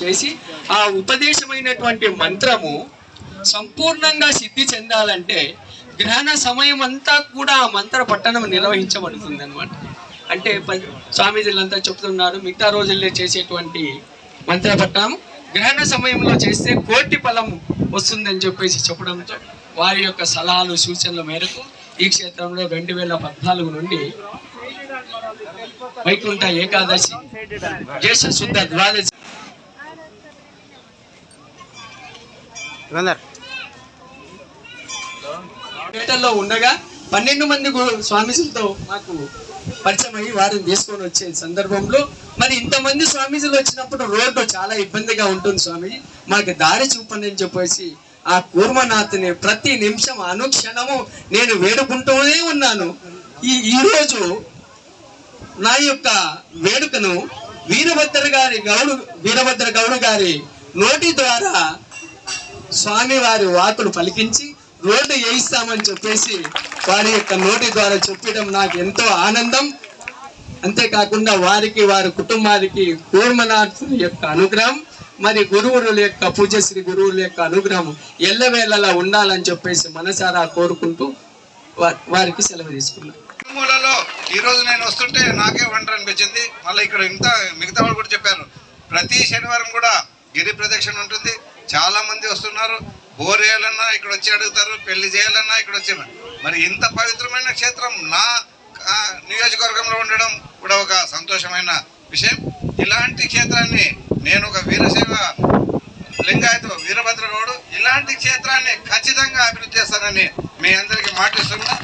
చేసి ఆ ఉపదేశమైనటువంటి మంత్రము సంపూర్ణంగా సిద్ధి చెందాలంటే గ్రహణ సమయం అంతా కూడా ఆ మంత్ర పట్టణం నిర్వహించబడుతుంది అనమాట అంటే స్వామీజీలంతా చెప్తున్నారు మిగతా రోజుల్లో చేసేటువంటి మంత్ర పట్టణం గ్రహణ సమయంలో చేస్తే కోటి ఫలం వస్తుందని చెప్పేసి చెప్పడంతో వారి యొక్క సలహాలు సూచనల మేరకు ఈ క్షేత్రంలో రెండు వేల పద్నాలుగు నుండి వైకుంఠ ఏకాదశి జ్యేష్ఠ శుద్ధ ద్వాదశి. పేటల్లో ఉండగా పన్నెండు మంది స్వామీజీలతో మాకు పరిచయం అయ్యి వారిని తీసుకొని వచ్చే సందర్భంలో మరి ఇంతమంది స్వామీజీలు వచ్చినప్పుడు రోడ్డు చాలా ఇబ్బందిగా ఉంటుంది స్వామీజీ. మాకు దారి చూపండి అని చెప్పేసి ఆ కూర్మనాథ్ని ప్రతి నిమిషం అనుక్షణము నేను వేడుకుంటూనే ఉన్నాను. ఈ ఈరోజు నా యొక్క వేడుకను వీరభద్ర గారి గౌడు వీరభద్ర గౌడు గారి నోటి ద్వారా స్వామి వారి వాకులు పలికించి రోడ్డు వేయిస్తామని చెప్పేసి వారి యొక్క నోటి ద్వారా చెప్పడం నాకు ఎంతో ఆనందం. అంతేకాకుండా వారికి వారి కుటుంబానికి కూర్మనాథుని యొక్క అనుగ్రహం. మరి గురువుల యొక్క పూజశ్రీ గురువుల యొక్క అనుగ్రహం ఎల్లవేళలా ఉండాలని చెప్పేసి మనసారా కోరుకుంటూ వారికి సెలవు తీసుకున్నాను మూలలో ఈ రోజు నేను వస్తుంటే నాకే వండర్ అనిపించింది. మళ్ళీ ఇక్కడ ఇంత మిగతా వాళ్ళు కూడా చెప్పారు. ప్రతి శనివారం కూడా గిరి ప్రదక్షిణ ఉంటుంది. చాలా మంది వస్తున్నారు. బోర్ వేయాలన్నా ఇక్కడ వచ్చి అడుగుతారు. పెళ్ళి చేయాలన్నా ఇక్కడ వచ్చి మరి ఇంత పవిత్రమైన క్షేత్రం నా నియోజకవర్గంలో ఉండడం కూడా ఒక సంతోషమైన విషయం. ఇలాంటి క్షేత్రాన్ని నేను ఒక వీరశైవ లింగాయత వీరభద్రగౌడు ఇలాంటి క్షేత్రాన్ని ఖచ్చితంగా అభివృద్ధి చేస్తానని మీ అందరికీ మాటిస్తున్నా.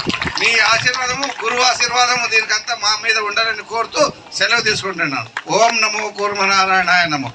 మీ ఆశీర్వాదము గురువు ఆశీర్వాదము దీనికంతా మా మీద ఉండాలని కోరుతూ సెలవు తీసుకుంటున్నాను. ఓం నమో కూర్మనారాయణాయ నమో.